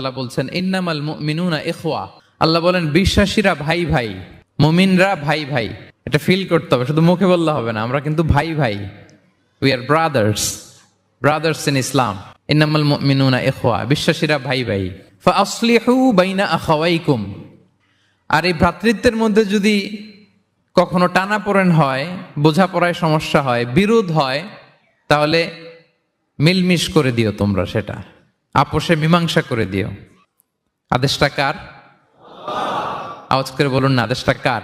আল্লাহ বলছেন, ইন্নামাল মিনুনা এখোয়া আল্লাহ বলেন, বিশ্বাসীরা ভাই ভাই, মুমিনরা ভাই ভাই। এটা ফিল করতে হবে, শুধু মুখে বললে হবে না, আমরা কিন্তু ভাই ভাই। We are brothers brothers in Islam ইন্নামাল মিনুনা এখোয়া বিশ্বাসীরা ভাই ভাই। ফাসলিহু বাইনা আখাওয়াইকুম। আর এই ভ্রাতৃত্বের মধ্যে যদি কখনো টানাপোড়েন হয়, বোঝাপড়ায় সমস্যা হয়, বিরোধ হয়, তাহলে মিলমিশ করে দিও তোমরা সেটা। আপোষে মীমাংসা করে দিও। আদেশটা কার? আওয়াজ করে বলুন না, আদেশটা কার?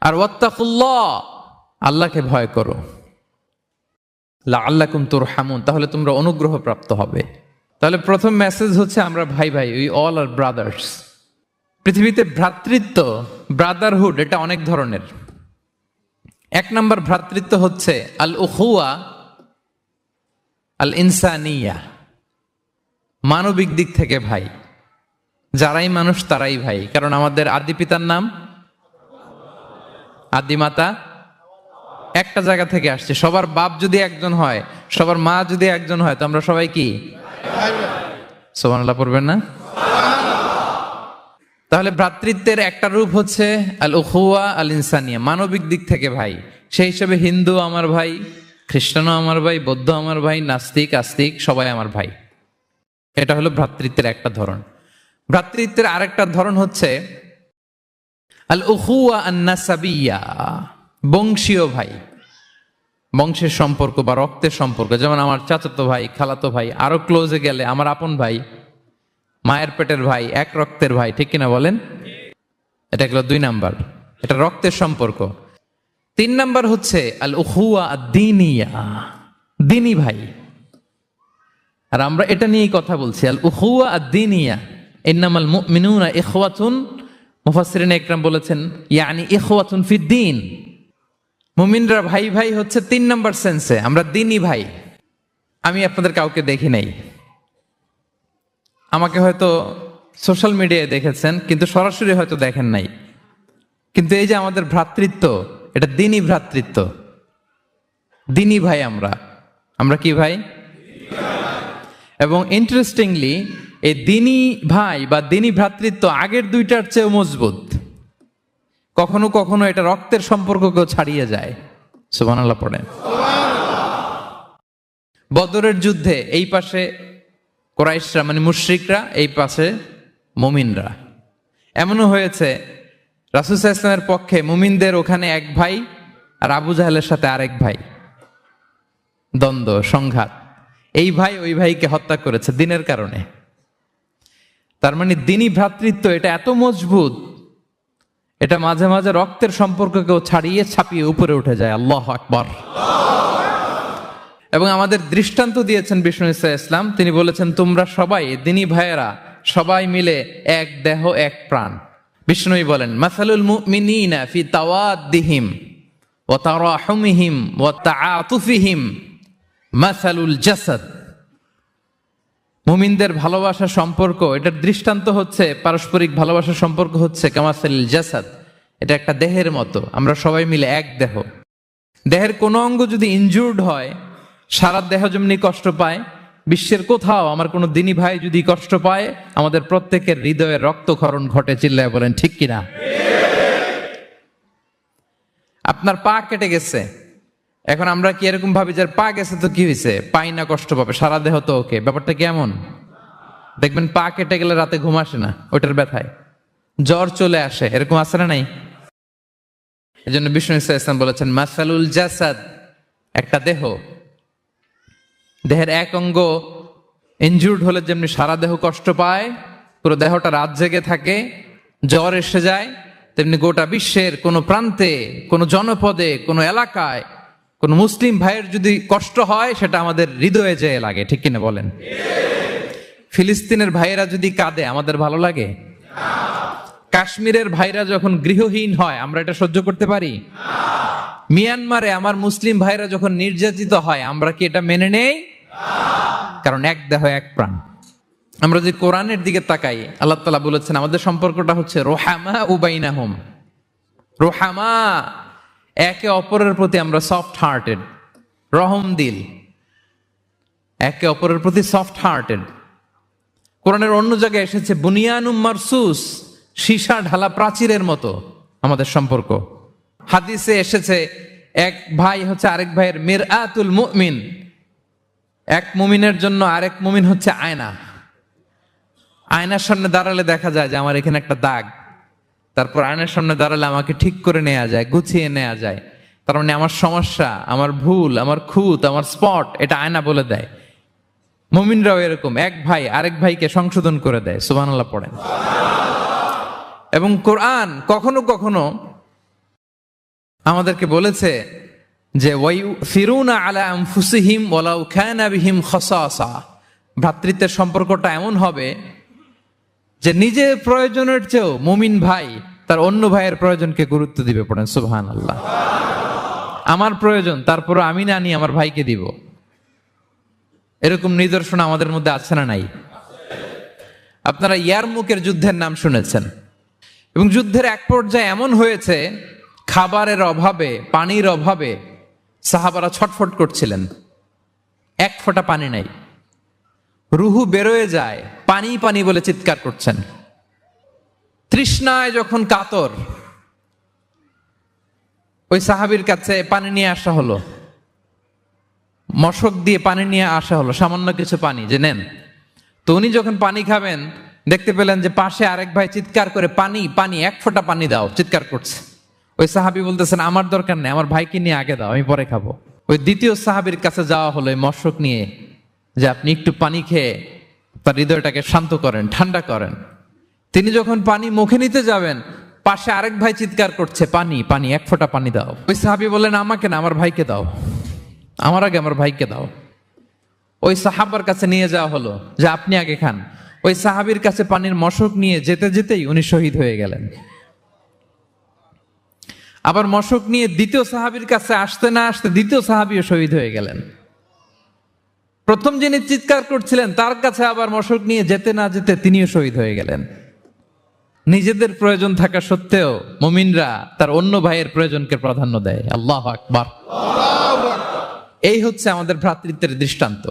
আর ওয়াত্তাকুল্লাহ, আল্লাহকে ভয় করো। আল্লাহ তোর হামুন তাহলে তোমরা অনুগ্রহ প্রাপ্ত হবে। তাহলে প্রথম মেসেজ হচ্ছে আমরা ভাই ভাই উই অল আর ব্রাদার্স পৃথিবীতে ভ্রাতৃত্ব ব্রাদারহুড এটা অনেক ধরনের। এক নম্বর ভ্রাতৃত্ব হচ্ছে আল উহুয়া আল ইনসানিয়া মানবিক দিক থেকে ভাই। যারাই মানুষ, তারাই ভাই। কারণ আমাদের আদি পিতার নাম আদিমাতা একটা জায়গা থেকে আসছে। সবার বাপ যদি একজন হয়, সবার মা যদি একজন হয়, তো আমরা সবাই কি? সোমানাল্লাহ পড়বেন না? তাহলে ভ্রাতৃত্বের একটা রূপ হচ্ছে আল উহুয়া আল ইনসানিয়া মানবিক দিক থেকে ভাই। সেই হিসেবে হিন্দু আমার ভাই। খ্রিস্টানও আমার ভাই, বৌদ্ধ আমার ভাই, নাস্তিক, আস্তিক, সবাই আমার ভাই। এটা হলো ভ্রাতৃত্বের একটা ধরন। ভ্রাতৃত্বের আরেকটা ধরন হচ্ছে আল উহুয়া আন্নাসাবিয়া, বংশীয় ভাই। বংশের সম্পর্ক বা রক্তের সম্পর্ক। যেমন আমার চাচাতো ভাই, খালাতো ভাই, আরও ক্লোজে গেলে আমার আপন ভাই, মায়ের পেটের ভাই, এক রক্তের ভাই, ঠিক কিনা বলেন? এটা গেল দুই নাম্বার। এটা রক্তের সম্পর্ক। তিন নাম্বার হচ্ছে আল উহুয়া দিনিয়া দিনী ভাই। আর আমরা এটা নিয়েই কথা বলছি। আল উহুয়া দিনিয়া ইন্নামাল মুমিনুনা ইখওয়াতুন। মুফাসসিরিন একরাম বলেছেন, ইয়ানি ইখওয়াতুন ফিদ্দিন। মুমিনরা ভাই ভাই হচ্ছে তিন নাম্বার সেন্সে। আমরা দিনী ভাই। আমি আপনাদের কাউকে দেখি নাই। আমাকে হয়তো সোশ্যাল মিডিয়ায় দেখেছেন, কিন্তু সরাসরি হয়তো দেখেন নাই। কিন্তু এই যে আমাদের ভ্রাতৃত্ব এটা দিনই ভ্রাতৃত্ব। দিনই ভাই আমরা। আমরা কি ভাই? এবং ইন্টারেস্টিংলি এই দিনী ভাই বা দিনী ভ্রাতৃত্ব আগের দুইটার চেয়েও মজবুত। কখনো কখনো এটা রক্তের সম্পর্ককেও ছাড়িয়ে যায়। সুবান পড়েন। বদরের যুদ্ধে এই পাশে কোরাইশরা মানে মুশ্রিকরা, এই পাশে মুমিনরা। এমনও হয়েছে রাসুসা ইসলামের পক্ষে মুমিনদের ওখানে এক ভাই আর আবু জাহেলের সাথে আরেক ভাই। দ্বন্দ্ব, সংঘাত। এই ভাই ওই ভাইকে হত্যা করেছে দিনের কারণে। তার মানে দিনই ভ্রাতৃত্ব, এটা এত মজবুত। এটা মাঝে মাঝে রক্তের সম্পর্ককেও ছাড়িয়ে ছাপিয়ে উপরে উঠে যায়। আল্লাহ আকবর। এবং আমাদের দৃষ্টান্ত দিয়েছেন বিষ্ণু ইসা ইসলাম। তিনি বলেছেন, তোমরা সবাই, দিনী ভাইয়েরা, সবাই মিলে এক দেহ, এক প্রাণ। বিষ্ণুই বলেন, মাসালুল মুমিনিনা ফি তাওয়াদ্দিহিম ওয়া তারাহুমিহিম ওয়া তাআতুফিহিম। মাসালুল জাসাদ। মুমিনদের ভালোবাসা সম্পর্ক, এটার দৃষ্টান্ত হচ্ছে, পারস্পরিক ভালোবাসার সম্পর্ক হচ্ছে কামাসালিল জাসাদ। এটা একটা দেহের মতো, আমরা সবাই মিলে এক দেহ। দেহের কোনো অঙ্গ যদি ইনজুর্ড হয়, সারা দেহ যেমনি কষ্ট পায় বিশ্বের কোথাও আমার কোনো দিনী ভাই যদি কষ্ট পায়, আমাদের প্রত্যেকের হৃদয়ে রক্তক্ষরণ ঘটে, চিল্লায় বলেন, ঠিক কিনা? আপনার পা কেটে গেছে। এখন আমরা কি এরকম ভাবি যে পা গেছে তো কি হয়েছে? পাই না, কষ্ট পাবে, সারা দেহ তো ওকে। ব্যাপারটা কেমন? দেখবেন পা কেটে গেলে রাতে ঘুম আসে না ওটার ব্যথায়। জ্বর চলে আসে, এরকম আসে না নাই? এই জন্য বিষ্ণু ইসলাম বলেছেন, মাসালুল জাসাদ, একটা দেহ দেহের এক অঙ্গ ইনজুর্ড হলে যেমনি সারা দেহ কষ্ট পায়, পুরো দেহটা রাত জেগে থাকে, জ্বর এসে যায়, তেমনি গোটা বিশ্বের কোনো প্রান্তে, কোনো জনপদে, কোনো এলাকায়, কোনো মুসলিম ভাইয়ের যদি কষ্ট হয়, সেটা আমাদের হৃদয়ে যেয়ে লাগে, ঠিক কিনা বলেন? ফিলিস্তিনের ভাইয়েরা যদি কাঁদে, আমাদের ভালো লাগে? কাশ্মীরের ভাইরা যখন গৃহহীন হয়, আমরা এটা সহ্য করতে পারি? মিয়ানমারে আমার মুসলিম ভাইরা যখন নির্যাতিত হয়, আমরা কি এটা মেনে নেই? কারণ এক দেহ, এক প্রাণ। আমরা যদি কোরআনের দিকে তাকাই, আল্লাহ তালা বলেছেন, আমাদের সম্পর্কটা হচ্ছে রোহামা উবাইনা হোম রোহামা একে অপরের প্রতি আমরা সফট হার্টেড রহম দিল। একে অপরের প্রতি সফট হার্টেড কোরআনের অন্য জায়গায় এসেছে বুনিয়ানুম মারসুস, সীসা ঢালা প্রাচীরের মতো আমাদের সম্পর্ক। হাদিসে এসেছে, এক ভাই হচ্ছে আরেক ভাইয়ের মির আতুল মুমিন। এক মুমিনের জন্য আরেক মুমিন হচ্ছে আয়না। আয়নার সামনে দাঁড়ালে দেখা যায় যে আমার এখানে একটা দাগ। তারপর আয়নার সামনে দাঁড়ালে আমাকে ঠিক করে নেওয়া যায়, গুছিয়ে নেওয়া যায়। তার মানে আমার সমস্যা, আমার ভুল, আমার খুঁত, আমার স্পট, এটা আয়না বলে দেয়। মুমিনরাও এরকম, এক ভাই আরেক ভাইকে সংশোধন করে দেয়, সুবহানাল্লাহ পড়েন। এবং কোরআন কখনো কখনো আমাদেরকে বলেছে যে ওয়াইউ ফিরুনা আলা বিহিম খসাসা। ভ্রাতৃত্বের সম্পর্কটা এমন হবে যে নিজের প্রয়োজনের চেয়েও মুমিন ভাই তার অন্য ভাইয়ের প্রয়োজনকে গুরুত্ব দিবে পড়েন সুবহান আল্লাহ আমার প্রয়োজন তারপর আমি না নিয়ে আমার ভাইকে দিব। এরকম নিদর্শন আমাদের মধ্যে আছে না নাই? আপনারা ইয়ারমুকের যুদ্ধের নাম শুনেছেন। এবং যুদ্ধের এক পর্যায়ে এমন হয়েছে, খাবারের অভাবে, পানির অভাবে সাহাবারা ছটফট করছিলেন। এক ফোঁটা পানি নাই। রুহু বেরোয় যায়, পানি পানি বলে চিৎকার করছেন। তৃষ্ণায় যখন কাতর, ওই সাহাবির কাছে পানি নিয়ে আসা হলো। মশক দিয়ে পানি নিয়ে আসা হলো, সামান্য কিছু পানি, যে নেন। তো উনি যখন পানি খাবেন, দেখতে পেলেন যে পাশে আরেক ভাই চিৎকার করে, পানি পানি, এক ফোঁটা পানি দাও। চিৎকার করছে। ওই সাহাবি বলতেছেন, আমার দরকার নেই, আমার ভাইকে নিয়ে আগে দাও, আমি পরে খাব। ওই দ্বিতীয় সাহাবির কাছে যাওয়া হলো মশক নিয়ে, যে আপনি একটু পানি খেয়ে তার হৃদয়টাকে শান্ত করেন, ঠান্ডা করেন। তিনি যখন পানি মুখে নিতে যাবেন, পাশে আরেক ভাই চিৎকার করছে, পানি পানি, এক ফোঁটা পানি দাও। ওই সাহাবি বললেন, আমাকে না, আমার ভাইকে দাও। আমার আগে আমার ভাইকে দাও। ওই সাহাবার কাছে নিয়ে যাওয়া হলো, যে আপনি আগে খান। ওই সাহাবির কাছে পানির মশক নিয়ে যেতে যেতেই উনি শহীদ হয়ে গেলেন। আবার মশক নিয়ে দ্বিতীয় সাহাবির কাছে আসতে না আসতে দ্বিতীয় সাহাবিও শহীদ হয়ে গেলেন। প্রথম যিনি চিৎকার করছিলেন তার কাছে আবার মশক নিয়ে যেতে না যেতে তিনিও শহীদ হয়ে গেলেন। নিজেদের প্রয়োজন থাকা সত্ত্বেও মুমিনরা তার অন্য ভাইয়ের প্রয়োজনকে প্রাধান্য দেয়। আল্লাহ আকবার। এই হচ্ছে আমাদের ভ্রাতৃত্বের দৃষ্টান্ত।